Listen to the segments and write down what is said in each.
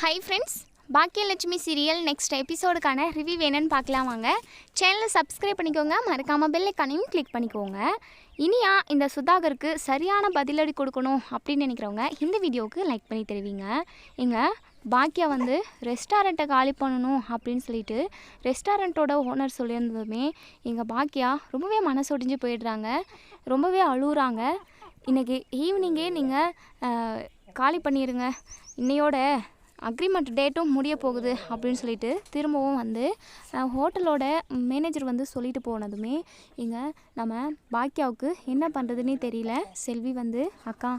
Hi friends Baakiyalakshmi serial next எபிசோடுக்கான review வேணுன்னு பார்க்கலாம் வாங்க. சேனலை சப்ஸ்கிரைப் பண்ணிக்கோங்க மறக்காமல் பெல் ஐக்கானையும் கிளிக் பண்ணிக்கோங்க. இனியா இந்த சுதாகருக்கு சரியான பதிலடி கொடுக்கணும் அப்படின்னு நினைக்கிறவங்க இந்த வீடியோவுக்கு லைக் பண்ணி தருவீங்க. இங்க பாக்கியா வந்து ரெஸ்டாரண்ட்டை காலி பண்ணணும் அப்படின்னு சொல்லிட்டு ரெஸ்டாரண்ட்டோட ஓனர் சொல்லியிருந்ததுமே எங்கள் பாக்கியா ரொம்பவே மனசொடிஞ்சு போயிடுறாங்க. ரொம்பவே அழுகுறாங்க. இன்றைக்கி ஈவினிங்கே நீங்கள் காலி பண்ணிடுங்க இன்னையோட அக்ரிமெண்ட் டேட்டும் முடிய போகுது அப்படின்னு சொல்லிட்டு திரும்பவும் வந்து ஹோட்டலோட மேனேஜர் வந்து சொல்லிட்டு போனதுமே இங்கே நம்ம பாக்கியாவுக்கு என்ன பண்ணுறதுன்னே தெரியல. செல்வி வந்து அக்கா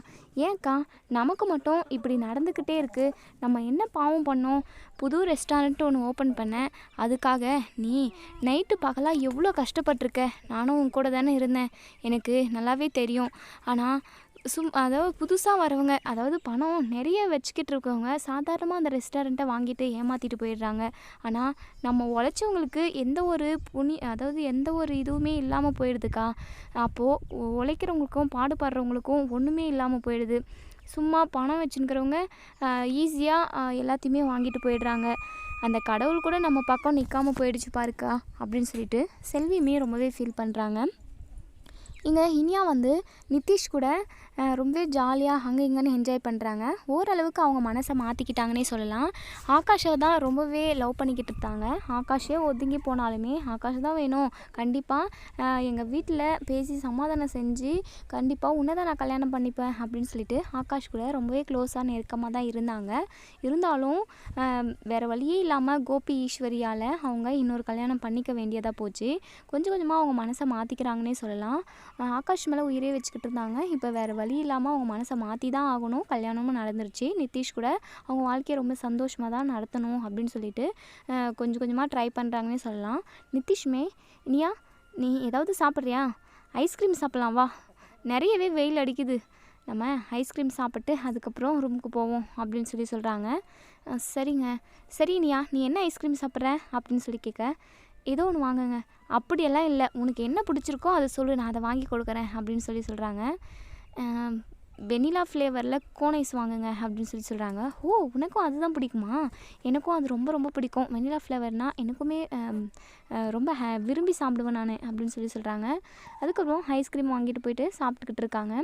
ஏன்க்கா நமக்கு மட்டும் இப்படி நடந்துக்கிட்டே இருக்குது நம்ம என்ன பாவம் பண்ணோம்? புது ரெஸ்டாரண்ட் ஒன்று ஓப்பன் பண்ணேன் அதுக்காக நீ நைட்டு பகலாக எவ்வளோ கஷ்டப்பட்டிருக்க? நானும் உன் கூட தானே இருந்தேன். எனக்கு நல்லாவே தெரியும். ஆனால் சும் அதாவது புதுசாக வரவங்க அதாவது பணம் நிறைய வச்சுக்கிட்டு இருக்கவங்க சாதாரணமாக அந்த ரெஸ்டாரண்ட்டை வாங்கிட்டு ஏமாற்றிட்டு போயிடுறாங்க. ஆனால் நம்ம உழைச்சவங்களுக்கு எந்த ஒரு புனி அதாவது எந்த ஒரு இதுவுமே இல்லாமல் போயிடுதுக்கா. அப்போது உழைக்கிறவங்களுக்கும் பாடுபடுறவங்களுக்கும் ஒன்றுமே இல்லாமல் போயிடுது. சும்மா பணம் வச்சுருக்கிறவங்க ஈஸியாக எல்லாத்தையுமே வாங்கிட்டு போயிடுறாங்க. அந்த கடவுள் கூட நம்ம பக்கம் நிற்காம போயிடுச்சு பாருக்கா அப்படின்னு சொல்லிட்டு செல்வியுமே ரொம்பவே ஃபீல் பண்ணுறாங்க இங்கே இனியா வந்து நிதிஷ் கூட ரொம்பவே ஜாலியாக அங்கே இங்கேன்னு என்ஜாய் பண்ணுறாங்க ஓரளவுக்கு அவங்க மனசை மாற்றிக்கிட்டாங்கன்னே சொல்லலாம். ஆகாஷை தான் ரொம்பவே லவ் பண்ணிக்கிட்டு இருந்தாங்க ஆகாஷே ஒதுங்கி போனாலுமே ஆகாஷ் தான் வேணும். கண்டிப்பாக எங்கள் வீட்டில் பேசி சமாதானம் செஞ்சு கண்டிப்பாக உன்னை தான் நான் கல்யாணம் பண்ணிப்பேன் அப்படின்னு சொல்லிட்டு ஆகாஷ் கூட ரொம்பவே க்ளோஸாக நெருக்கமாக தான் இருந்தாங்க. இருந்தாலும் வேறு வழியே இல்லாமல் கோபி ஈஸ்வரியால் அவங்க இன்னொரு கல்யாணம் பண்ணிக்க வேண்டியதாக போச்சு. கொஞ்சம் கொஞ்சமாக அவங்க மனசை மாற்றிக்கிறாங்கன்னே சொல்லலாம். ஆகாஷ் மேலே உயிரே வச்சுக்கிட்டு இருந்தாங்க. இப்போ வேறு வழி இல்லாமல் அவங்க மனசை மாற்றி தான் ஆகணும். கல்யாணமும் நடந்துருச்சு. நிதிஷ் கூட அவங்க வாழ்க்கையை ரொம்ப சந்தோஷமாக தான் நடத்தணும் அப்படின்னு சொல்லிட்டு கொஞ்சம் கொஞ்சமாக ட்ரை பண்ணுறாங்கன்னே சொல்லலாம். நிதிஷ்மே நீயா நீ ஏதாவது சாப்பிட்றியா? ஐஸ்கிரீம் சாப்பிட்லாம் வா. நிறையவே வெயில் அடிக்குது. நம்ம ஐஸ்கிரீம் சாப்பிட்டு அதுக்கப்புறம் ரூமுக்கு போவோம் அப்படின்னு சொல்லி சொல்கிறாங்க சரிங்க. சரி நீயா நீ என்ன ஐஸ்கிரீம் சாப்பிட்ற? அப்படின்னு சொல்லி கேட்க ஏதோ ஒன்று வாங்குங்க. அப்படியெல்லாம் இல்லை. உனக்கு என்ன பிடிச்சிருக்கோ அதை சொல்லு நான் அதை வாங்கி கொடுக்குறேன் அப்படின்னு சொல்லி சொல்கிறாங்க வெனிலா ஃப்ளேவரில் கோன் ஐஸ் வாங்குங்க அப்படின்னு சொல்லி சொல்கிறாங்க ஓ உனக்கும் அதுதான் பிடிக்குமா? எனக்கும் அது ரொம்ப ரொம்ப பிடிக்கும். வெனிலா ஃப்ளேவர்னால் எனக்குமே ரொம்ப ஹே விரும்பி சாப்பிடுவேன் நான் அப்படின்னு சொல்லி சொல்கிறாங்க அதுக்கப்புறம் ஐஸ்கிரீம் வாங்கிட்டு போயிட்டு சாப்பிட்டுக்கிட்டு இருக்காங்க.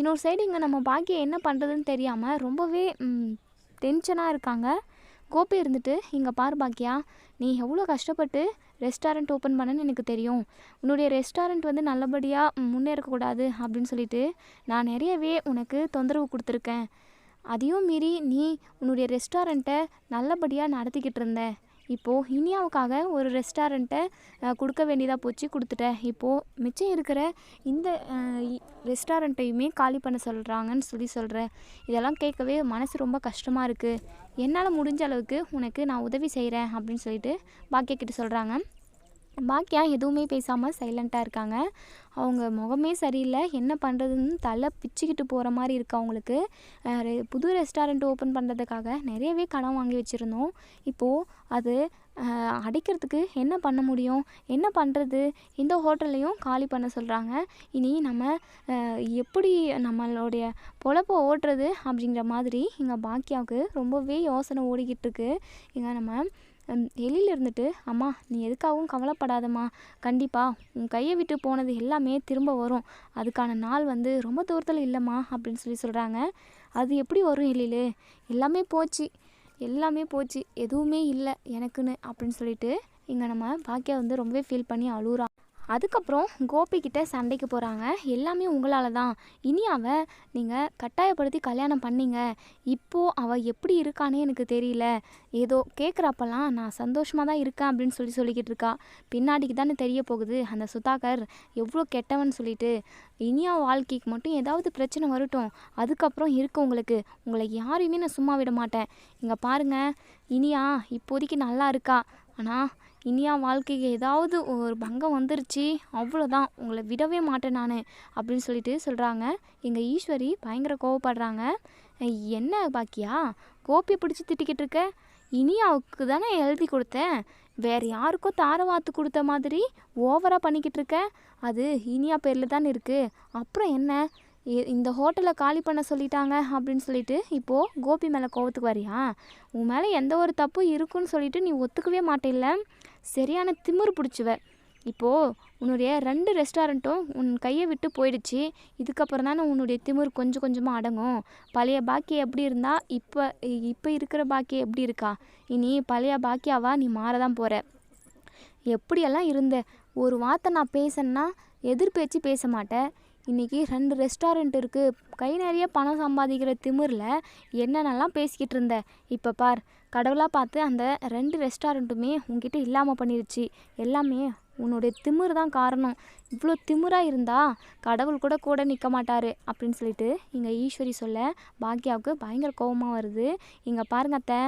இன்னொரு சைடு இங்கே நம்ம பாக்கியம் என்ன பண்ணுறதுன்னு தெரியாமல் ரொம்பவே டென்ஷனாக இருக்காங்க. கோபி இருந்துட்டு இங்கே பாரு பாக்கியா நீ எவ்வளோ கஷ்டப்பட்டு ரெஸ்டாரண்ட் ஓப்பன் பண்ணன்னு எனக்கு தெரியும். உன்னுடைய ரெஸ்டாரண்ட் வந்து நல்லபடியாக முன்னேறக்கூடாது அப்படின்னு சொல்லிட்டு நான் நிறையவே உனக்கு தொந்தரவு கொடுத்துருக்கேன். அதையும் மீறி நீ உன்னுடைய ரெஸ்டாரண்ட்டை நல்லபடியாக நடத்திக்கிட்டு இருந்த. இப்போது இனியாவுக்காக ஒரு ரெஸ்டாரண்ட்டை கொடுக்க வேண்டியதாக போச்சு கொடுத்துட்டேன். இப்போது மிச்சம் இருக்கிற இந்த ரெஸ்டாரண்ட்டையுமே காலி பண்ண சொல்கிறாங்கன்னு சொல்லி சொல்கிறேன் இதெல்லாம் கேட்கவே மனசு ரொம்ப கஷ்டமாக இருக்குது என்னால் முடிஞ்ச அளவுக்கு உனக்கு நான் உதவி செய்கிறேன் அப்படின்னு சொல்லிட்டு பாக்கியக்கிட்ட சொல்கிறாங்க பாக்கியா எதுவுமே பேசாமல் சைலண்ட்டாக இருக்காங்க. அவங்க முகமே சரியில்லை. என்ன பண்ணுறதுன்னு தலை பிச்சுக்கிட்டு போகிற மாதிரி இருக்குது அவங்களுக்கு. ரெ- புது ரெஸ்டாரண்ட் ஓப்பன் பண்ணுறதுக்காக நிறையவே கடன் வாங்கி வச்சுருந்தோம். இப்போது அது அடைக்கிறதுக்கு என்ன பண்ண முடியும்? என்ன பண்ணுறது இந்த ஹோட்டல்லையும் காலி பண்ண சொல்கிறாங்க இனி நம்ம எப்படி நம்மளுடைய பொழப்பை ஓட்டுறது அப்படிங்கிற மாதிரி இங்கே பாக்கியாவுக்கு ரொம்பவே யோசனை ஓடிக்கிட்டு இருக்கு. இங்கே நம்ம எலியில் இருந்துட்டு அம்மா நீ எதுக்காகவும் கவலைப்படாதம்மா. கண்டிப்பாக உன் கையை விட்டு போனது எல்லாமே திரும்ப வரும். அதுக்கான நாள் வந்து ரொம்ப தூரத்தில் இல்லைம்மா அப்படின்னு சொல்லி சொல்கிறாங்க அது எப்படி வரும் எலியில் எல்லாமே போச்சு. எல்லாமே போச்சு. எதுவுமே இல்லை எனக்குன்னு அப்படின்னு சொல்லிட்டு இங்கே நம்ம பாக்கியா வந்து ரொம்பவே ஃபீல் பண்ணி அழுகுறான் அதுக்கப்புறம் கோபிக்கிட்ட சண்டைக்கு போகிறாங்க எல்லாமே உங்களால் தான். இனி அவள் நீங்கள் கட்டாயப்படுத்தி கல்யாணம் பண்ணீங்க. இப்போது அவள் எப்படி இருக்கானே எனக்கு தெரியல. ஏதோ கேட்குறப்பெல்லாம் நான் சந்தோஷமாக தான் இருக்கேன் அப்படின்னு சொல்லி சொல்லிக்கிட்டு இருக்கா. பின்னாடிக்கு தானே தெரிய போகுது. அந்த சுதாகர் எவ்வளோ கெட்டவன் சொல்லிட்டு இனியா வாழ்க்கைக்கு மட்டும் ஏதாவது பிரச்சனை வரட்டும். அதுக்கப்புறம் இருக்கு உங்களுக்கு. உங்களை யாரையுமே நான் சும்மா விட மாட்டேன். இங்கே பாருங்க. இனியா இப்போதைக்கு நல்லா இருக்கா. ஆனால் இனியா வாழ்க்கைக்கு ஏதாவது ஒரு பங்கம் வந்துருச்சு அவ்வளோதான் உங்களை விடவே மாட்டேன் நான் அப்படின்னு சொல்லிட்டு சொல்கிறாங்க எங்கள் ஈஸ்வரி பயங்கர கோவப்படுறாங்க. என்ன பாக்கியா? கோப்பியை பிடிச்சி திட்டிக்கிட்டு இருக்க? இனியாவுக்கு தானே எழுதி கொடுத்தேன். வேறு யாருக்கோ தாரவாத்து கொடுத்த மாதிரி ஓவராக பண்ணிக்கிட்டு இருக்க? அது இனியா பேரில் தானே இருக்குது அப்புறம் என்ன? இந்த ஹோட்டலை காலி பண்ண சொல்லிட்டாங்க அப்படின்னு சொல்லிட்டு இப்போது கோபி மேலே கோவத்துக்கு வரியா? உன் மேலே எந்த ஒரு தப்பும் இருக்குன்னு சொல்லிட்டு நீ ஒத்துக்கவே மாட்டேல்ல. சரியான திமிரு பிடிச்சுவ. இப்போது உன்னுடைய ரெண்டு ரெஸ்டாரண்ட்டும் உன் கையை விட்டு போயிடுச்சு. இதுக்கப்புறம் தானே உன்னுடைய திமிரு கொஞ்சம் கொஞ்சமாக அடங்கும். பழைய பாக்கி எப்படி இருந்தால் இப்போ இப்போ இருக்கிற பாக்கி எப்படி இருக்கா? இனி பழைய பாக்கியாவா நீ மாறதான் போகிற எப்படியெல்லாம் இருந்த? ஒரு வார்த்தை நான் பேசணுன்னா எதிர்பேச்சு பேச மாட்டேன். இன்றைக்கி ரெண்டு ரெஸ்டாரண்ட் இருக்குது கை நிறைய பணம் சம்பாதிக்கிற திமிரில் என்னென்னலாம் பேசிக்கிட்டு இருந்த? இப்போ பார் கடவுளாக பார்த்து அந்த ரெண்டு ரெஸ்டாரண்ட்டுமே உங்ககிட்ட இல்லாமல் பண்ணிருச்சு. எல்லாமே உன்னுடைய திமிர் தான் காரணம். இவ்வளோ திமிராக இருந்தா கடவுள் கூட கூட நிற்க மாட்டார் அப்படின்னு சொல்லிட்டு இங்கே ஈஸ்வரி சொல்ல பாக்யாவுக்கு பயங்கர கோபமாக வருது. இங்கே பாருங்க அத்தை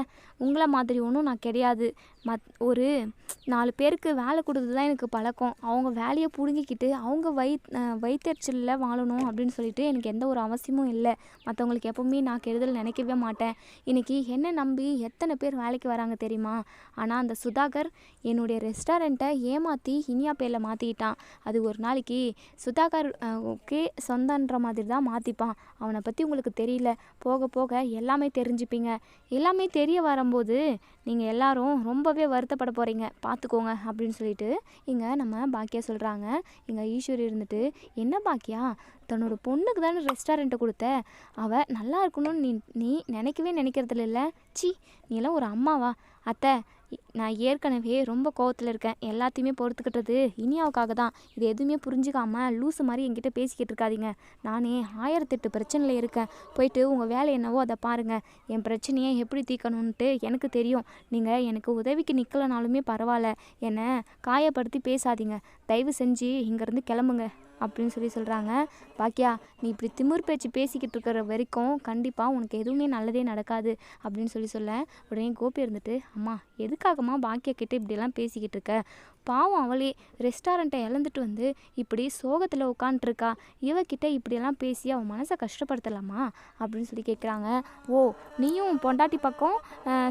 உங்களை மாதிரி ஒன்றும் நான் கிடையாது. மத் ஒரு நாலு பேருக்கு வேலை கொடுத்து தான் எனக்கு பழக்கம். அவங்க வேலையை பிடுங்கிக்கிட்டு அவங்க வைத் வைத்தறிச்சலில் வாழணும் அப்படின்னு சொல்லிட்டு எனக்கு எந்த ஒரு அவசியமும் இல்லை. மற்றவங்களுக்கு எப்பவுமே நான் கெடுதல் நினைக்கவே மாட்டேன். இன்னைக்கு என்ன நம்பி எத்தனை பேர் வேலைக்கு வராங்க தெரியுமா? ஆனால் அந்த சுதாகர் என்னுடைய ரெஸ்டாரண்ட்டை ஏமாற்றி இனியா பேரில் மாற்றிக்கிட்டான் அது ஒரு ஒரு நாளைக்கு சுதாகருக்கு சொந்தன்ற மாதிரி தான் மாற்றிப்பான் அவனை பற்றி உங்களுக்கு தெரியல. போக போக எல்லாமே தெரிஞ்சுப்பீங்க. எல்லாமே தெரிய வரும்போது நீங்கள் எல்லாரும் ரொம்பவே வருத்தப்பட போகிறீங்க பார்த்துக்கோங்க அப்படின்னு சொல்லிட்டு இங்கே நம்ம பாக்கியா சொல்கிறாங்க இங்கே ஈஸ்வரி இருந்துட்டு என்ன பாக்கியா? தன்னோட பொண்ணுக்கு தானே ரெஸ்டாரண்ட்டை கொடுத்த. அவள் நல்லா இருக்கணும்னு நீ நீ நினைக்கவே நினைக்கிறதில்ல இல்லை? சி நீ எல்லாம் ஒரு அம்மாவா? அத்தை நான் ஏற்கனவே ரொம்ப கோவத்தில் இருக்கேன். எல்லாத்தையுமே பொறுத்துக்கிட்டது இனியாவுக்காக தான் இது எதுவுமே புரிஞ்சுக்காமல் லூஸு மாதிரி என்கிட்ட பேசிக்கிட்டு இருக்காதீங்க. நானே ஆயிரத்தெட்டு பிரச்சனையில் இருக்கேன். போயிட்டு உங்கள் வேலை என்னவோ அதை பாருங்கள் என் பிரச்சனையை எப்படி தீர்க்கணுன்ட்டு எனக்கு தெரியும். நீங்கள் எனக்கு உதவிக்கு நிற்கலனாலுமே பரவாயில்ல. என்னை காயப்படுத்தி பேசாதீங்க. தயவு செஞ்சு இங்கேருந்து கிளம்புங்க. அப்படின்னு சொல்லி சொல்கிறாங்க பாக்கியா நீ இப்படி திமிர் பேச்சு பேசிக்கிட்டு இருக்கிற வரைக்கும் கண்டிப்பாக உனக்கு எதுவுமே நல்லதே நடக்காது அப்படின்னு சொல்லி சொல்ல. உடனே கோபி இருந்துட்டு அம்மா எதுக்காகம்மா பாக்கியா கிட்ட இப்படியெல்லாம் பேசிக்கிட்டு இருக்க? பாவம் அவளே. ரெஸ்டாரண்ட்டை இழந்துட்டு வந்து இப்படி சோகத்தில் உட்காண்ட்ருக்கா இவகிட்ட இப்படியெல்லாம் பேசி அவன் மனசை கஷ்டப்படுத்தலாமா? அப்படின்னு சொல்லி கேட்குறாங்க ஓ நீயும் பொண்டாட்டி பக்கம்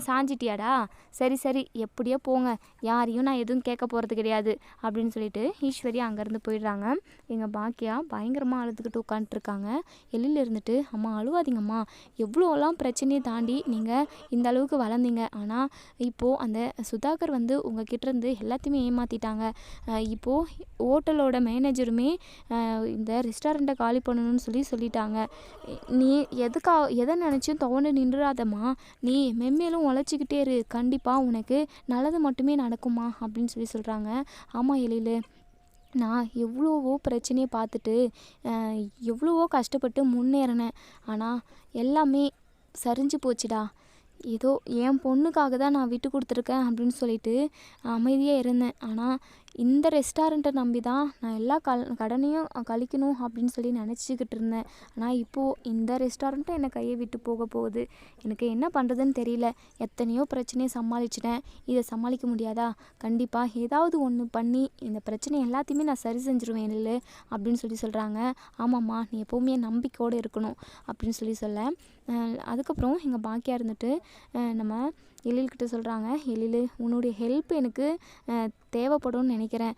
சாஞ்சிட்டியாடா? சரி சரி எப்படியோ போங்க. யாரையும் நான் எதுவும் கேட்க போகிறது கிடையாது. அப்படின்னு சொல்லிட்டு ஈஸ்வரி அங்கேருந்து போயிடுறாங்க. எங்கள் பாக்கியா பயங்கரமாக அழுதுகிட்டு உட்காந்துட்ருக்காங்க எல்லில் இருந்துட்டு அம்மா அழுவாதீங்கம்மா. எவ்வளோலாம் பிரச்சனையை தாண்டி நீங்கள் இந்த அளவுக்கு வளர்ந்தீங்க. ஆனால் இப்போது அந்த சுதாகர் வந்து உங்கள் கிட்டேருந்து இருந்து எல்லாத்தையுமே ஏமாற்றிட்டாங்க இப்போது ஹோட்டலோட மேனேஜருமே இந்த ரெஸ்டாரண்ட்டை காலி பண்ணணும்னு சொல்லி சொல்லிட்டாங்க. நீ எதுக்கா எதை நினச்சும் துவண்டு நின்றுடாதம்மா நீ மென்மேலும் உழைச்சிக்கிட்டே இரு. கண்டிப்பாக உனக்கு நல்லது மட்டுமே நடக்குமா அப்படின்னு சொல்லி சொல்கிறாங்க ஆமாம் எழிலு. நான் எவ்வளவோ பிரச்சனையை பார்த்துட்டு எவ்வளோவோ எவ்வளவோ கஷ்டப்பட்டு முன்னேறினேன். ஆனால் எல்லாமே சரிஞ்சு போச்சுடா. ஏதோ என் பொண்ணுக்காக தான் நான் விட்டு கொடுத்துருக்கேன் அப்படின்னு சொல்லிட்டு அமைதியாக இருந்தேன். ஆனால் இந்த ரெஸ்டாரண்ட்டை நம்பி தான் நான் எல்லா கல் கடனையும் கழிக்கணும் அப்படின்னு சொல்லி நினச்சிக்கிட்டு இருந்தேன். ஆனால் இப்போது இந்த ரெஸ்டாரண்ட்டும் என்னை கையை விட்டு போக போகுது. எனக்கு என்ன பண்ணுறதுன்னு தெரியல. எத்தனையோ பிரச்சனையை சமாளிச்சிட்டேன். இதை சமாளிக்க முடியாதா? கண்டிப்பாக ஏதாவது ஒன்று பண்ணி இந்த பிரச்சனை எல்லாத்தையுமே நான் சரி செஞ்சுருவேன் இல்லை அப்படின்னு சொல்லி சொல்கிறாங்க ஆமாம்மா நீ எப்போவுமே நம்பிக்கையோடு இருக்கணும் அப்படின்னு சொல்லி சொல்ல. அதுக்கப்புறம் எங்கள் பாக்கியா இருந்துட்டு நம்ம எழில்கிட்ட சொல்கிறாங்க எழில் உன்னுடைய ஹெல்ப் எனக்கு தேவைப்படும்னு நினைக்கிறேன்.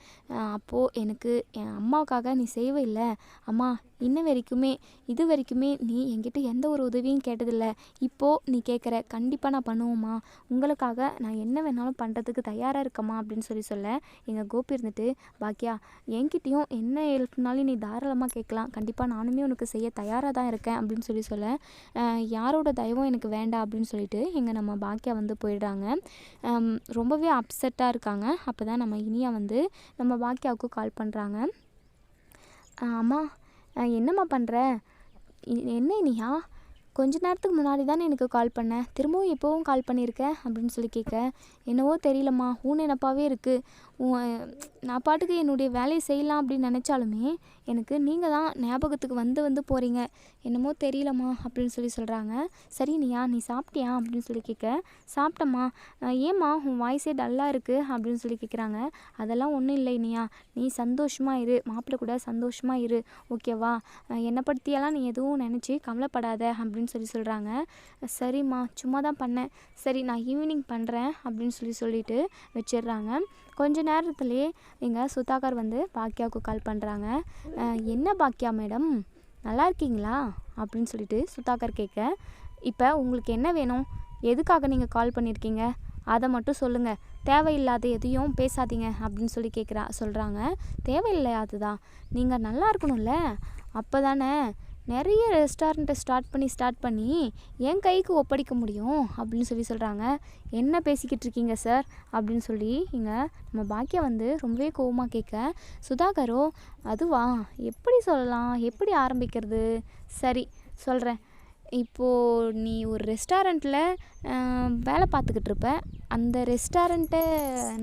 அப்போது எனக்கு என் அம்மாவுக்காக நீ செய்வ இல்லை. அம்மா இன்ன வரைக்குமே இது வரைக்குமே நீ என்கிட்ட எந்த ஒரு உதவியும் கேட்டதில்லை. இப்போது நீ கேட்குற கண்டிப்பாக நான் பண்ணுவோம்மா. உங்களுக்காக நான் என்ன வேணாலும் பண்ணுறதுக்கு தயாராக இருக்கம்மா அப்படின்னு சொல்லி சொல்ல எங்கள் கோபி இருந்துட்டு பாக்கியா என்கிட்டயும் என்ன ஹெல்ப்னாலும் நீ தாராளமாக கேட்கலாம். கண்டிப்பாக நானுமே உனக்கு செய்ய தயாராக தான் இருக்கேன் அப்படின்னு சொல்லி சொல்ல யாரோட தயவும் எனக்கு வேண்டாம் அப்படின்னு சொல்லிட்டு எங்கள் நம்ம பாக்கியா வந்து போயிடுறாங்க. ரொம்பவே அப்செட்டாக இருக்காங்க. அப்போ தான் நம்ம இனியா வந்து நம்ம பாக்கியாவுக்கு கால் பண்ணுறாங்க அம்மா என்னம்மா பண்ணுற என்ன இனியா? கொஞ்ச நேரத்துக்கு முன்னாடி தானே எனக்கு கால் பண்ண. திரும்பவும் எப்போவும் கால் பண்ணியிருக்க அப்படின்னு சொல்லி கேட்க என்னவோ தெரியலம்மா. ஊன் நினப்பாவே இருக்குது நான் பாட்டுக்கு என்னுடைய வேலையை செய்யலாம் அப்படின்னு நினச்சாலுமே எனக்கு நீங்கள் தான் ஞாபகத்துக்கு வந்து வந்து போகிறீங்க என்னமோ தெரியலம்மா அப்படின்னு சொல்லி சொல்கிறாங்க சரி நீயா? நீ சாப்பிட்டியா? அப்படின்னு சொல்லி கேட்க சாப்பிட்டம்மா. ஏம்மா? உன் வாய்ஸே டல்லாக இருக்குது அப்படின்னு சொல்லி கேட்குறாங்க. அதெல்லாம் ஒன்றும் இல்லை இனியா நீ சந்தோஷமாக இரு. மாப்பிள்ளை கூட சந்தோஷமாக இரு. ஓகேவா என்னை பற்றியெல்லாம் நீ எதுவும் நினச்சி கவலைப்படாத அப்படின்னு சொல்லி சொல்கிறாங்க சரிம்மா சும்மா தான் பண்ணேன். சரி நான் ஈவினிங் பண்ணுறேன் அப்படின்னு சொல்லி சொல்லிட்டு வச்சிடுறாங்க. கொஞ்ச நேரத்துலேயே எங்கள் சுதாகர் வந்து பாக்கியாவுக்கு கால் பண்ணுறாங்க என்ன பாக்கியா மேடம்? நல்லா இருக்கீங்களா? அப்படின்னு சொல்லிட்டு சுதாகர் கேட்க இப்போ உங்களுக்கு என்ன வேணும்? எதுக்காக நீங்கள் கால் பண்ணியிருக்கீங்க அதை மட்டும் சொல்லுங்கள் தேவையில்லாத எதையும் பேசாதீங்க. அப்படின்னு சொல்லி கேட்குறா சொல்கிறாங்க தேவையில்லையாதுதான் நீங்கள் நல்லா இருக்கணும்ல. அப்போ தானே நிறைய ரெஸ்டாரண்ட்டை ஸ்டார்ட் பண்ணி ஸ்டார்ட் பண்ணி என் கைக்கு ஒப்படைக்க முடியும் அப்படின்னு சொல்லி சொல்கிறாங்க என்ன பேசிக்கிட்டு இருக்கீங்க சார் அப்படின்னு சொல்லி இங்கே நம்ம பாக்கியா வந்து ரொம்பவே கோவமாக கேட்க சுதாகரோ அதுவா? எப்படி சொல்லலாம்? எப்படி ஆரம்பிக்கிறது? சரி சொல்கிறேன் இப்போது நீ ஒரு ரெஸ்டாரண்ட்டில் வேலை பார்த்துக்கிட்டு இருப்ப. அந்த ரெஸ்டாரண்ட்டை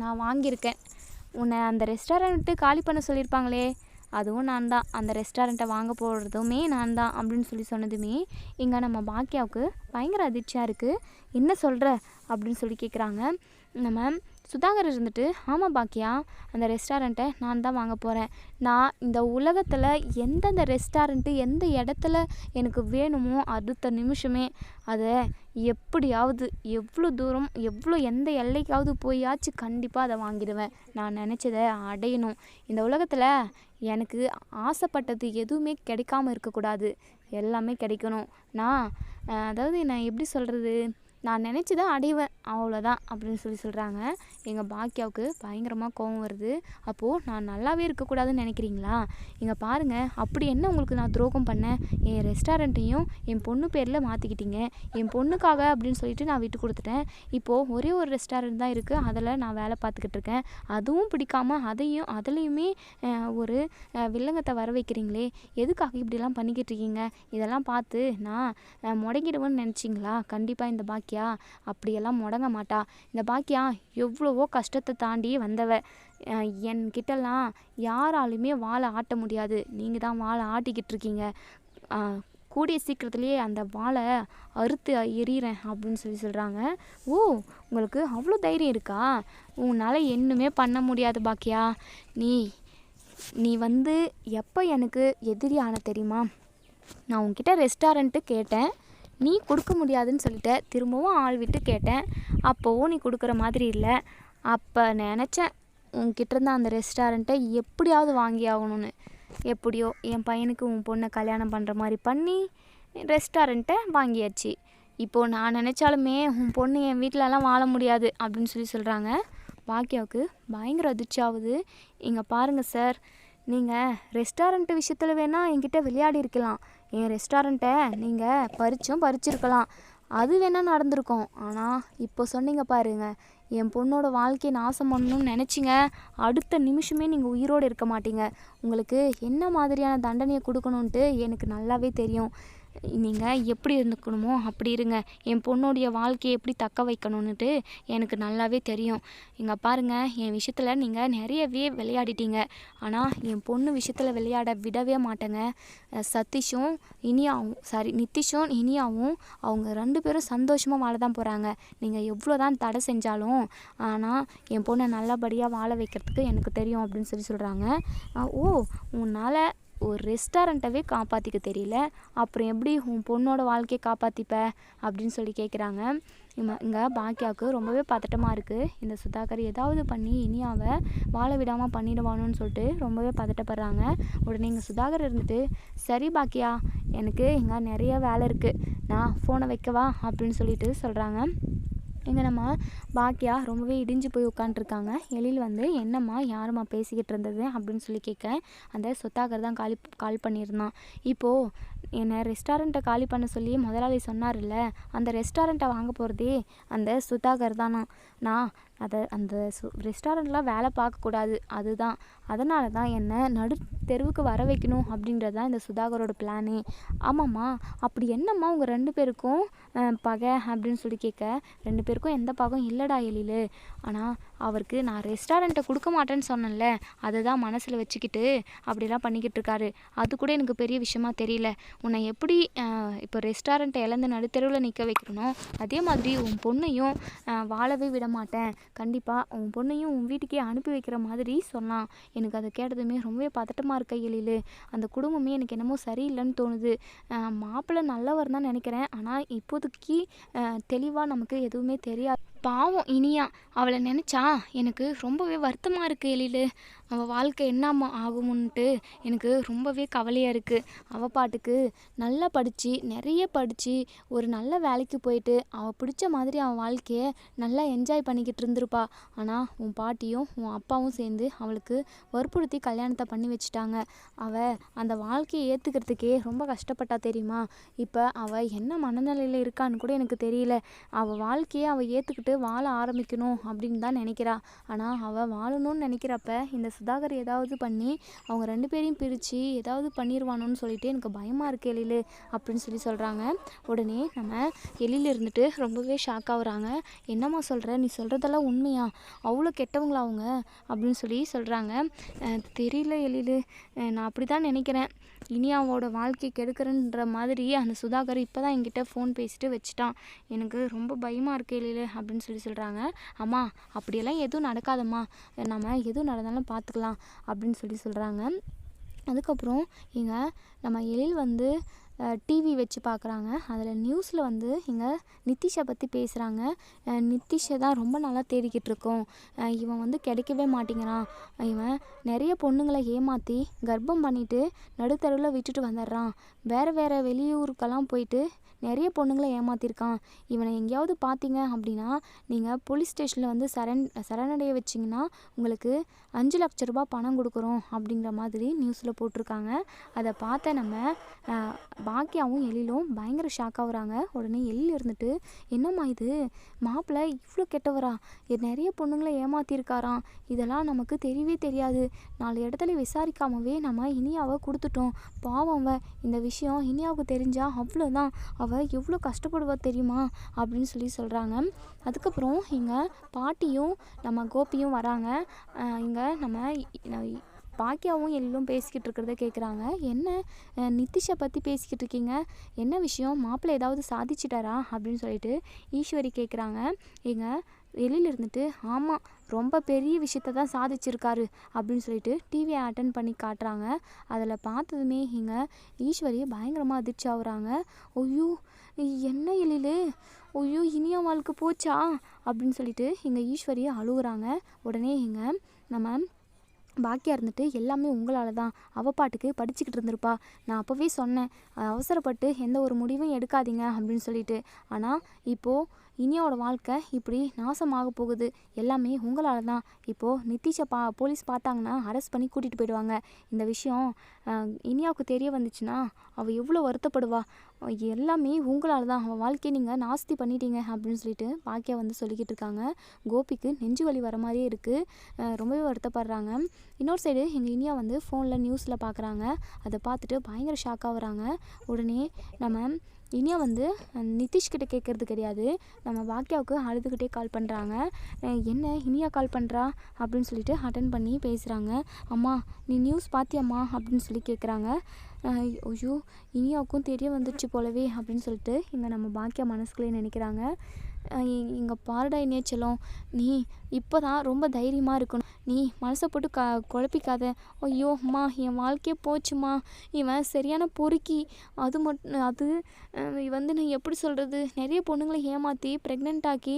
நான் வாங்கியிருக்கேன். உன்னை அந்த ரெஸ்டாரண்ட்டு காலி பண்ண சொல்லியிருப்பாங்களே. அதுவும் நான் தான். அந்த ரெஸ்டாரண்ட்டை வாங்க போகிறதுமே நான் தான் அப்படின்னு சொல்லி சொன்னதுமே இங்கே நம்ம பாக்கியாவுக்கு பயங்கர அதிர்ச்சியாக இருக்குது என்ன சொல்கிற அப்படின்னு சொல்லி கேட்குறாங்க நம்ம சுதாகர் இருந்துட்டு ஆமாம் பாக்கியா அந்த ரெஸ்டாரண்ட்டை நான் தான் வாங்க போகிறேன் நான் இந்த உலகத்தில் எந்தெந்த ரெஸ்டாரண்ட்டு எந்த இடத்துல எனக்கு வேணுமோ அடுத்த நிமிஷமே அதை எப்படியாவது எவ்வளோ தூரம் எவ்வளோ எந்த எல்லைக்காவது போயாச்சு கண்டிப்பாக அதை வாங்கிடுவேன் நான் நினச்சதை அடையணும். இந்த உலகத்தில் எனக்கு ஆசைப்பட்டது எதுவுமே கிடைக்காம இருக்கக்கூடாது. எல்லாமே கிடைக்கணும். நான் அதாவது நான் எப்படி சொல்கிறது நான் நினச்சி தான் அடைவேன். அவ்வளோதான் அப்படின்னு சொல்லி சொல்கிறாங்க எங்கள் பாக்கியாவுக்கு பயங்கரமாக கோவம் வருது. அப்போது நான் நல்லாவே இருக்கக்கூடாதுன்னு நினைக்கிறீங்களா? இங்கே பாருங்கள் அப்படி என்ன உங்களுக்கு நான் துரோகம் பண்ணேன்? என் ரெஸ்டாரண்ட்டையும் என் பொண்ணு பேரில் மாற்றிக்கிட்டீங்க என் பொண்ணுக்காக அப்படின்னு சொல்லிட்டு நான் விட்டு கொடுத்துட்டேன். இப்போது ஒரே ஒரு ரெஸ்டாரண்ட் தான் இருக்குது அதில் நான் வேலை பார்த்துக்கிட்டு இருக்கேன். அதுவும் பிடிக்காம அதையும் அதுலேயுமே ஒரு வில்லங்கத்தை வர வைக்கிறீங்களே. எதுக்காக இப்படிலாம் பண்ணிக்கிட்டு இருக்கீங்க? இதெல்லாம் பார்த்து நான் முடங்கிடுவேன்னு நினச்சிங்களா? கண்டிப்பாக இந்த பாக்கியம் பாக்கியா? அப்படியெல்லாம் முடங்க மாட்டா. இந்த பாக்கியா எவ்வளவோ கஷ்டத்தை தாண்டி வந்தவ. என்கிட்டலாம் யாராலுமே வாழை ஆட்ட முடியாது. நீங்கள் தான் வாழை ஆட்டிக்கிட்டு இருக்கீங்க. கூடிய சீக்கிரத்துலேயே அந்த வாழை அறுத்து எறிகிறேன் அப்படின்னு சொல்லி சொல்கிறாங்க ஓ உங்களுக்கு அவ்வளோ தைரியம் இருக்கா? உன்னால் என்னுமே பண்ண முடியாது பாக்கியா. நீ நீ வந்து எப்போ எனக்கு எதிரி ஆன தெரியுமா? நான் உங்ககிட்ட ரெஸ்டாரண்ட்டு கேட்டேன். நீ கொடுக்க முடியாதுன்னு சொல்லிட்ட. திரும்பவும் ஆள் விட்டு கேட்டேன். அப்போவும் நீ கொடுக்குற மாதிரி இல்லை. அப்போ நினச்சேன் உன்கிட்ட இருந்த அந்த ரெஸ்டாரண்ட்டை எப்படியாவது வாங்கி ஆகணும்னு. எப்படியோ என் பையனுக்கு உன் பொண்ணை கல்யாணம் பண்ணுற மாதிரி பண்ணி ரெஸ்டாரண்ட்டை வாங்கியாச்சு. இப்போது நான் நினச்சாலுமே உன் பொண்ணு என் வீட்டிலலாம் வாழ முடியாது அப்படின்னு சொல்லி சொல்கிறாங்க பாக்கியாவுக்கு பயங்கர அதிர்ச்சி ஆகுது. இங்கே பாருங்கள் சார் நீங்கள் ரெஸ்டாரண்ட்டு விஷயத்தில் வேணால் என்கிட்ட விளையாடி இருக்கலாம். என் ரெஸ்டாரண்ட்டை நீங்கள் பறிச்சும் பறிச்சிருக்கலாம். அது வேணால் நடந்திருக்கும். ஆனால் இப்போ சொன்னீங்க பாருங்க. என் பொண்ணோட வாழ்க்கையை நாசம் பண்ணணும்னு நினச்சிங்க. அடுத்த நிமிஷமே நீங்கள் உயிரோடு இருக்க மாட்டீங்க. உங்களுக்கு என்ன மாதிரியான தண்டனையை கொடுக்கணுன்ட்டு எனக்கு நல்லாவே தெரியும். நீங்கள் எப்படி இருந்துக்கணுமோ அப்படி இருங்க. என் பொண்ணுடைய வாழ்க்கையை எப்படி தக்க வைக்கணுன்னுட்டு எனக்கு நல்லாவே தெரியும். இங்கே பாருங்கள் என் விஷயத்தில் நீங்கள் நிறையவே விளையாடிட்டீங்க. ஆனால் என் பொண்ணு விஷயத்தில் விளையாட விடவே மாட்டேங்க. சதீஷும் இனியாவும் சாரி நித்திஷும் இனியாவும் அவங்க ரெண்டு பேரும் சந்தோஷமாக வாழ தான் போகிறாங்க நீங்கள் எவ்வளோ தான் தடை செஞ்சாலும் ஆனால் என் பொண்ணை நல்லபடியாக வாழ வைக்கிறதுக்கு எனக்கு தெரியும் அப்படின்னு சொல்லி சொல்கிறாங்க ஓ உன்னால் ஒரு ரெஸ்டாரண்ட்டவே காப்பாற்றிக்க தெரியல. அப்புறம் எப்படி உன் பொண்ணோட வாழ்க்கையை காப்பாற்றிப்ப அப்படின்னு சொல்லி கேட்குறாங்க இங்கே பாக்கியாவுக்கு ரொம்பவே பதட்டமாக இருக்குது இந்த சுதாகர் ஏதாவது பண்ணி இனியாவை வாழ விடாமல் பண்ணிடுவானோன்னு சொல்லிட்டு ரொம்பவே பதட்டப்படுறாங்க. உடனே இங்கே சுதாகர் இருந்துட்டு சரி பாக்கியா எனக்கு இங்கே நிறைய வேலை இருக்குது நான் ஃபோனை வைக்கவா? அப்படின்னு சொல்லிட்டு சொல்கிறாங்க இங்கே நம்ம பாக்கியா ரொம்பவே இடிஞ்சு போய் உட்காந்துருக்காங்க எழில் வந்து என்னம்மா யாரும்மா பேசிக்கிட்டு இருந்தது அப்படின்னு சொல்லி கேட்க அந்த சொத்தாகர் தான் காலி கால் பண்ணியிருந்தான். இப்போது என்னை ரெஸ்டாரண்ட்டை காலி பண்ண சொல்லி முதலாளி சொன்னார்ல அந்த ரெஸ்டாரண்ட்டை வாங்க போகிறதே அந்த சுதாகர் தானா? நான் அதை அந்த சு ரெஸ்டாரண்ட்லாம் வேலை பார்க்கக்கூடாது. அதுதான். அதனால தான் என்னை நடு தெருவுக்கு வர வைக்கணும் அப்படின்றது தான் இந்த சுதாகரோட பிளானே ஆமாம்மா அப்படி என்னம்மா உங்கள் ரெண்டு பேருக்கும் பகை அப்படின்னு சொல்லி கேட்க ரெண்டு பேருக்கும் எந்த பகம் இல்லைடா எழில். ஆனால் அவருக்கு நான் ரெஸ்டாரண்ட்டை கொடுக்க மாட்டேன்னு சொன்னேன்ல அதை தான் மனசில் வச்சுக்கிட்டு அப்படிலாம் பண்ணிக்கிட்டு இருக்காரு. அது கூட எனக்கு பெரிய விஷயமா தெரியல. உன்னை எப்படி இப்போ ரெஸ்டாரண்ட்டை இழந்து நடுத்தெருவில் நிற்க வைக்கணும் அதே மாதிரி உன் பொண்ணையும் வாழவே விட மாட்டேன். கண்டிப்பாக உன் பொண்ணையும் உன் வீட்டுக்கே அனுப்பி வைக்கிற மாதிரி சொன்னான். எனக்கு அதை கேட்டதுமே ரொம்பவே பதட்டமாக இருக்க எழில். அந்த குடும்பமே எனக்கு என்னமோ சரியில்லைன்னு தோணுது. மாப்பிள்ளை நல்லவர் தான் நினைக்கிறேன். ஆனால் இப்போதைக்கு தெளிவாக நமக்கு எதுவுமே தெரியாது. பாவம் இனியா. அவளை நினச்சா எனக்கு ரொம்பவே வருத்தமாக இருக்குது எழில். அவள் வாழ்க்கை என்ன ஆகும்ன்ட்டு எனக்கு ரொம்பவே கவலையாக இருக்குது அவள் பாட்டுக்கு நல்லா படித்து நிறைய படித்து ஒரு நல்ல வேலைக்கு போயிட்டு அவள் பிடிச்ச மாதிரி அவன் வாழ்க்கையை நல்லா என்ஜாய் பண்ணிக்கிட்டு இருந்திருப்பா. ஆனால் உன் பாட்டியும் உன் அப்பாவும் சேர்ந்து அவளுக்கு வற்புறுத்தி கல்யாணத்தை பண்ணி வச்சுட்டாங்க. அவள் அந்த வாழ்க்கையை ஏற்றுக்கிறதுக்கே ரொம்ப கஷ்டப்பட்டா தெரியுமா? இப்போ அவள் என்ன மனநிலையில் இருக்கான்னு கூட எனக்கு தெரியல. அவள் வாழ்க்கையை அவள் ஏற்றுக்கிட்டு வாழ ஆரம்பிக்கணும் அப்படின்னு தான் நினைக்கிறா. ஆனால் அவள் வாழணும்னு நினைக்கிறப்ப இந்த சுதாகர் ஏதாவது பண்ணி அவங்க ரெண்டு பேரையும் பிரித்து ஏதாவது பண்ணிடுவானோன்னு சொல்லிட்டு எனக்கு பயமாக இருக்கு எழிலு அப்படின்னு சொல்லி சொல்கிறாங்க உடனே நம்ம எழில் இருந்துட்டு ரொம்பவே ஷாக் ஆகுறாங்க என்னம்மா சொல்கிற நீ சொல்கிறதெல்லாம் உண்மையா? அவ்வளோ கெட்டவங்களா அவங்க? அப்படின்னு சொல்லி சொல்கிறாங்க தெரியல எழிலு. நான் அப்படி தான் நினைக்கிறேன். இனி அவனோட வாழ்க்கை கெடுக்கிறன்ற மாதிரி அந்த சுதாகர் இப்போ தான் என்கிட்ட ஃபோன் பேசிட்டு வச்சுட்டான். எனக்கு ரொம்ப பயமாக இருக்கு எழிலு அப்படின்னு சொல்லி சொல்கிறாங்க அம்மா அப்படியெல்லாம் எதுவும் நடக்காதம்மா. நம்ம எதுவும் நடந்தாலும் பார்த்து பார்த்துக்கலாம் அப்படின்னு சொல்லி சொல்கிறாங்க அதுக்கப்புறம் இங்கே நம்ம எழில் வந்து டிவி வச்சு பார்க்குறாங்க. அதில் நியூஸில் வந்து இங்கே நித்திஷை பற்றி பேசுகிறாங்க நித்திஷை தான் ரொம்ப நல்லா தேடிக்கிட்டு இருக்கோம். இவன் வந்து கிடைக்கவே மாட்டேங்கிறான். இவன் நிறைய பொண்ணுங்களை ஏமாற்றி கர்ப்பம் பண்ணிவிட்டு நடுத்தருவில் விட்டுட்டு வந்துடுறான். வேறு வேறு வெளியூருக்கெல்லாம் போயிட்டு நிறைய பொண்ணுங்களை ஏமாற்றிருக்கான் இவனை எங்கேயாவது பார்த்தீங்க அப்படின்னா நீங்கள் போலீஸ் ஸ்டேஷனில் வந்து சரண் சரணடைய வச்சிங்கன்னா உங்களுக்கு அஞ்சு லட்ச ரூபாய் பணம் கொடுக்குறோம் அப்படிங்கிற மாதிரி நியூஸில் போட்டிருக்காங்க. அதை பார்த்த நம்ம பாக்கியாவும் எழிலும் பயங்கர ஷாக் ஆகுறாங்க உடனே எழில் இருந்துட்டு என்னம்மா இது? மாப்பிள்ளை இவ்வளோ கெட்டவரா? நிறைய பொண்ணுங்களை ஏமாற்றிருக்காராம் இதெல்லாம் நமக்கு தெரியவே தெரியாது. நாலு இடத்துல விசாரிக்காமவே நம்ம இனியாவை கொடுத்துட்டோம். பாவம் அவ. இந்த விஷயம் இனியாவுக்கு தெரிஞ்சால் அவ்வளோதான் அவ எவ்வளோ கஷ்டப்படுவா தெரியுமா? அப்படின்னு சொல்லி சொல்கிறாங்க அதுக்கப்புறம் இங்கே பாட்டியும் நம்ம கோபியும் வராங்க. இங்கே நம்ம பாக்கியாவும் எல்லாம் பேசிக்கிட்டு இருக்கிறத கேட்குறாங்க என்ன நிதிஷை நித்திஷை பற்றி பேசிக்கிட்டு இருக்கீங்க? என்ன விஷயம்? மாப்பிள்ளை ஏதாவது சாதிச்சிட்டாரா? அப்படின்னு சொல்லிட்டு ஈஸ்வரி கேட்குறாங்க எங்கள் வெளியில் இருந்துட்டு ஆமாம் ரொம்ப பெரிய விஷயத்த தான் சாதிச்சிருக்காரு அப்படின்னு சொல்லிட்டு டிவியை அட்டன் பண்ணி காட்டுறாங்க. அதில் பார்த்ததுமே இங்கே ஈஸ்வரியை பயங்கரமாக அதிர்ச்சி ஆகுறாங்க. ஐயோ என்ன எழிலு? ஐயோ இனியா வாழ்க்கை போச்சா? அப்படின்னு சொல்லிட்டு இங்கே ஈஸ்வரியை அழுகுறாங்க. உடனே இங்கே நம்ம பாக்கியாக இருந்துட்டு எல்லாமே உங்களால் தான். அவள் பாட்டுக்கு படிச்சுக்கிட்டு இருந்திருப்பா. நான் அப்போவே சொன்னேன் அவசரப்பட்டு எந்த ஒரு முடிவும் எடுக்காதீங்க அப்படின்னு சொல்லிட்டு. ஆனால் இப்போது இனியாவோட வாழ்க்கை இப்படி நாசமாக போகுது. எல்லாமே உங்களால் தான் இப்போது நித்திஷை பா போலீஸ் பார்த்தாங்கன்னா அரெஸ்ட் பண்ணி கூட்டிகிட்டு போயிடுவாங்க. இந்த விஷயம் இனியாவுக்கு தெரிய வந்துச்சுன்னா அவள் எவ்வளோ வருத்தப்படுவா. எல்லாமே உங்களால் தான் அவள் வாழ்க்கையை நீங்கள் நாஸ்தி பண்ணிட்டீங்க அப்படின்னு சொல்லிட்டு பாக்கியா வந்து சொல்லிக்கிட்டு இருக்காங்க. கோபிக்கு நெஞ்சு வலி வர மாதிரியே இருக்குது ரொம்பவே வருத்தப்படுறாங்க. இன்னொரு சைடு எங்கள் இனியா வந்து ஃபோனில் நியூஸில் பார்க்குறாங்க அதை பார்த்துட்டு பயங்கர ஷாக் ஆகுறாங்க உடனே நம்ம இனியா வந்து நிதிஷ்கிட்ட கேட்குறது கேட்கறது கிடையாது. நம்ம வாக்கியாவுக்கு அழுதுகிட்டே கால் பண்ணுறாங்க என்ன? இனியா கால் பண்ணுறா அப்படின்னு சொல்லிட்டு அட்டன் பண்ணி பேசுகிறாங்க அம்மா நீ நியூஸ் பார்த்தியாம்மா அப்படின்னு சொல்லி கேட்குறாங்க ஐயோ இனியாவுக்கும் தெரிய வந்துடுச்சு போலவே அப்படின்னு சொல்லிட்டு இங்கே நம்ம பாக்கியா மனசுக்குள்ளே நினைக்கிறாங்க. இங்கே பாருடா நேச்சலம் நீ இப்போ தான் ரொம்ப தைரியமாக இருக்கணும். நீ மனசை போட்டு க குழப்பிக்காத. ஐயோ அம்மா என் வாழ்க்கையே போச்சுமா. இவன் சரியான பொறுக்கி. அது மட்டும் அது வந்து நான் எப்படி சொல்கிறது நிறைய பொண்ணுங்களை ஏமாற்றி ப்ரெக்னென்ட் ஆக்கி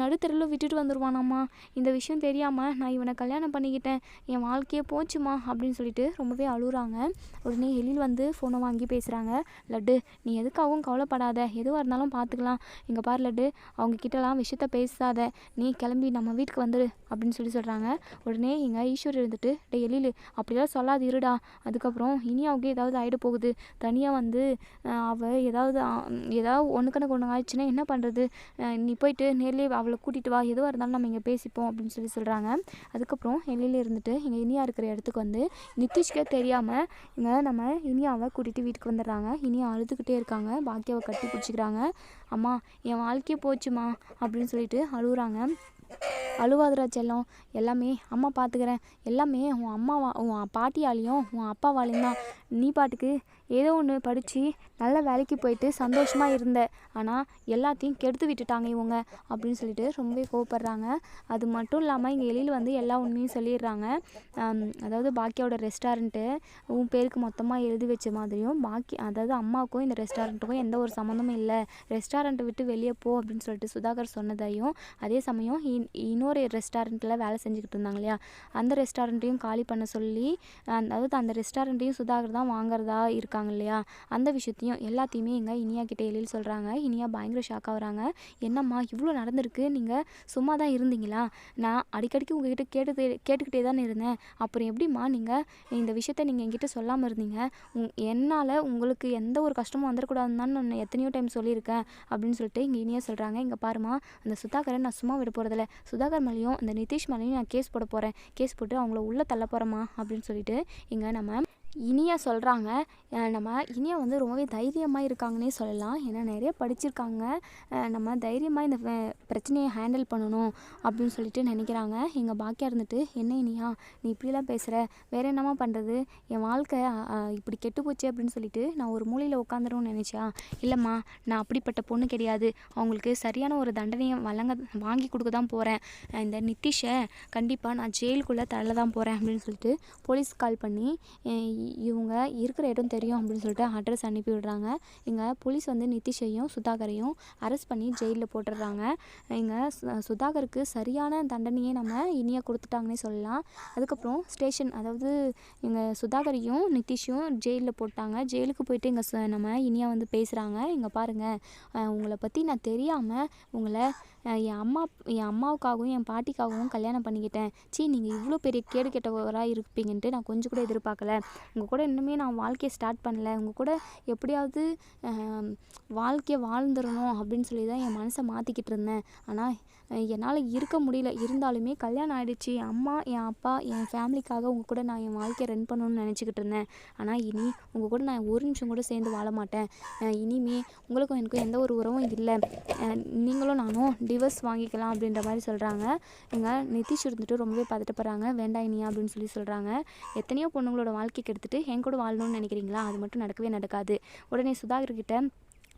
நடுத்தரில் விட்டுட்டு வந்துடுவானாம்மா இந்த விஷயம் தெரியாமல் நான் இவனை கல்யாணம் பண்ணிக்கிட்டேன். என் வாழ்க்கையே போச்சுமா அப்படின்னு சொல்லிட்டு ரொம்பவே அழுகுறாங்க. உடனே எழில் வந்து ஃபோனை வாங்கி பேசுகிறாங்க லட்டு நீ எதுக்காகவும் கவலைப்படாத. எதுவாக இருந்தாலும் பார்த்துக்கலாம் இங்கே பாரு லட்டு அவங்க கிட்டலாம் விஷயத்த பேசாத நீ கிளம்பி நம்ம வீட்டுக்கு வந்துடு அப்படின்னு சொல்லி சொல்கிறாங்க உடனே இங்கே ஈஸ்வர் இருந்துட்டு டே எழில் அப்படிலாம் சொல்லாது இருடா. அதுக்கப்புறம் இனி அவங்க ஏதாவது ஆகிட போகுது. தனியாக வந்து அவள் அவ ஏதாவது அஹ், ஏதாவது ஒன்றுக்கணக்கு ஒன்று ஆயிடுச்சுன்னா என்ன பண்ணுறது நீ போயிட்டு நேர்லேயே அவளை கூட்டிகிட்டு வா. எதுவாக இருந்தாலும் நம்ம இங்கே பேசிப்போம் அப்படின்னு சொல்லி சொல்கிறாங்க அதுக்கப்புறம் எழில இருந்துட்டு இங்கே இனியா இருக்கிற இடத்துக்கு வந்து நித்திஷ்கே தெரியாமல் இங்கே நம்ம இனியாவை கூட்டிகிட்டு வீட்டுக்கு வந்துடுறாங்க. இனியா அழுதுகிட்டே இருக்காங்க. பாக்கியாவை கட்டி பிடிச்சிக்கிறாங்க. அம்மா என் வாழ்க்கையே போச்சுமா? அப்படின்னு சொல்லிட்டு அழுகுறாங்க அழுவாதுரா செல்லம். எல்லாமே அம்மா பார்த்துக்கிறேன் எல்லாமே உன் அம்மாவா உன் பாட்டியாலையும் உன் அப்பாவாலையும் தான். நீ பாட்டுக்கு ஏதோ ஒன்று படித்து நல்ல வேலைக்கு போயிட்டு சந்தோஷமாக இருந்த. ஆனால் எல்லாத்தையும் கெடுத்து விட்டுட்டாங்க இவங்க அப்படின்னு சொல்லிட்டு ரொம்பவே கோவப்படுறாங்க. அது மட்டும் இல்லாமல் இங்கே எழில் வந்து எல்லா உண்மையும் சொல்லிடுறாங்க. அதாவது பாக்கியோட ரெஸ்டாரண்ட்டு உன் பேருக்கு மொத்தமாக எழுதி வச்ச மாதிரியும் பாக்கி அதாவது அம்மாவுக்கும் இந்த ரெஸ்டாரண்ட்டுக்கும் எந்த ஒரு சம்மந்தமும் இல்லை. ரெஸ்டாரண்ட்டை விட்டு வெளியே போ அப்படின்னு சொல்லிட்டு சுதாகர் சொன்னதையும் அதே சமயம் இன்- இன்னொரு ரெஸ்டாரண்ட்டில் வேலை செஞ்சுக்கிட்டு இருந்தாங்க இல்லையா? அந்த ரெஸ்டாரண்ட்டையும் காலி பண்ண சொல்லி அதாவது அந்த ரெஸ்டாரண்ட்டையும் சுதாகர் தான் வாங்குறதா இருக்காங்க இல்லையா? அந்த விஷயத்தையும் எல்லாத்தையுமே இங்கே இனியா கிட்டே எழில் சொல்கிறாங்க இனியா பயங்கர ஷாக் ஆகுறாங்க என்னம்மா இவ்வளோ நடந்திருக்கு? நீங்கள் சும்மா தான் இருந்தீங்களா? நான் அடிக்கடிக்கு உங்ககிட்ட கேட்டு கேட்டுக்கிட்டே தானே இருந்தேன். அப்புறம் எப்படிம்மா நீங்கள் இந்த விஷயத்த நீங்கள் என்கிட்ட சொல்லாமல் இருந்தீங்க? உங் என்னால் உங்களுக்கு எந்த ஒரு கஷ்டமும் வந்துடக்கூடாதுன்னு தான் நான் எத்தனையோ டைம் சொல்லியிருக்கேன் அப்படின்னு சொல்லிட்டு இங்கே இனியா சொல்கிறாங்க இங்கே பாருமா அந்த சுதாகரை நான் சும்மா விட போகிறதில்ல சுதாகர் மேலேயும் அந்த நிதிஷ் மேலேயும் நான் கேஸ் போட போகிறேன் கேஸ் போட்டு அவங்கள உள்ளே தள்ள போகிறேம்மா அப்படின்னு சொல்லிட்டு இங்கே நம்ம இனியா சொல்கிறாங்க நம்ம இனியா வந்து ரொம்பவே தைரியமாக இருக்காங்கன்னே சொல்லலாம். ஏன்னா நிறைய படிச்சிருக்காங்க. நம்ம தைரியமாக இந்த பிரச்சனையை ஹேண்டில் பண்ணணும் அப்படின்னு சொல்லிட்டு நினைக்கிறாங்க. எங்கள் பாக்கியா இருந்துட்டு என்ன இனியா நீ இப்படிலாம் பேசுகிற வேற என்னம்மா பண்ணுறது என் வாழ்க்கை இப்படி கெட்டு போச்சு அப்படின்னு சொல்லிட்டு நான் ஒரு மூலையில் உட்காந்துருன்னு நினச்சியா இல்லைம்மா நான் அப்படிப்பட்ட பொண்ணு கிடையாது. அவங்களுக்கு சரியான ஒரு தண்டனையை வழங்க வாங்கி கொடுக்க தான் போகிறேன் இந்த நித்திஷை கண்டிப்பாக நான் ஜெயிலுக்குள்ளே தள்ள தான் போகிறேன் அப்படின்னு சொல்லிட்டு போலீஸ் கால் பண்ணி இவங்க இருக்கிற இடம் தெரியும் அப்படின்னு சொல்லிட்டு அட்ரஸ் அனுப்பி விடுறாங்க. இங்கே போலீஸ் வந்து நிதிஷையும் சுதாகரையும் அரெஸ்ட் பண்ணி ஜெயிலில் போட்டுடுறாங்க. இங்கே சுதாகருக்கு சரியான தண்டனையை நம்ம இனியாக கொடுத்துட்டாங்கன்னே சொல்லலாம். அதுக்கப்புறம் ஸ்டேஷன் அதாவது இங்கே சுதாகரையும் நிதிஷும் ஜெயிலில் போட்டாங்க. ஜெயிலுக்கு போயிட்டு இங்கே நம்ம இனியாக வந்து பேசுகிறாங்க இங்கே பாருங்கள் உங்களை பற்றி நான் தெரியாமல் உங்களை என் அம்மா என் அம்மாவுக்காகவும் என் பாட்டிக்காகவும் கல்யாணம் பண்ணிக்கிட்டேன். சீ நீங்கள் இவ்வளோ பெரிய கேடு கெட்டவராக இருப்பீங்கன்ட்டு நான் கொஞ்சம் கூட எதிர்பார்க்கல. உங்கள் கூட இன்னுமே நான் வாழ்க்கையை ஸ்டார்ட் பண்ணல. உங்கள் கூட எப்படியாவது வாழ்க்கையை வாழ்ந்துடணும் அப்படின்னு சொல்லி தான் என் மனசை மாற்றிக்கிட்டு இருந்தேன். ஆனால் என்னால் இருக்க முடியல. இருந்தாலுமே கல்யாணம் ஆகிடுச்சி அம்மா என் அப்பா என் ஃபேமிலிக்காக உங்கள் கூட நான் என் வாழ்க்கையை ரன் பண்ணணும்னு நினச்சிக்கிட்டு இருந்தேன். ஆனால் இனி உங்கள் கூட நான் ஒரு நிமிஷம் கூட சேர்ந்து வாழ மாட்டேன். இனிமே உங்களுக்கும் எனக்கும் எந்த ஒரு உறவும் இல்லை. நீங்களும் நானும் டிவர்ஸ் வாங்கிக்கலாம் அப்படின்ற மாதிரி சொல்கிறாங்க எங்கள் நிதிஷ் இருந்துட்டு ரொம்பவே பதட்டப்படுறாங்க வேண்டாம் இனியா அப்படின்னு சொல்லி சொல்கிறாங்க எத்தனையோ பொண்ணுங்களோட வாழ்க்கைக்கு எடுத்துகிட்டு என் கூட வாழணும்னு நினைக்கிறீங்களா? அது மட்டும் நடக்கவே நடக்காது. உடனே சுதாகர் கிட்ட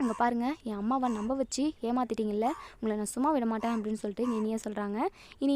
அங்கே பாருங்கள் என் அம்மாவை நம்ப வச்சு ஏமாத்திட்டீங்கல்ல? உங்களை நான் சும்மா விட மாட்டேன் அப்படின்னு சொல்லிட்டு இனியா சொல்கிறாங்க இனி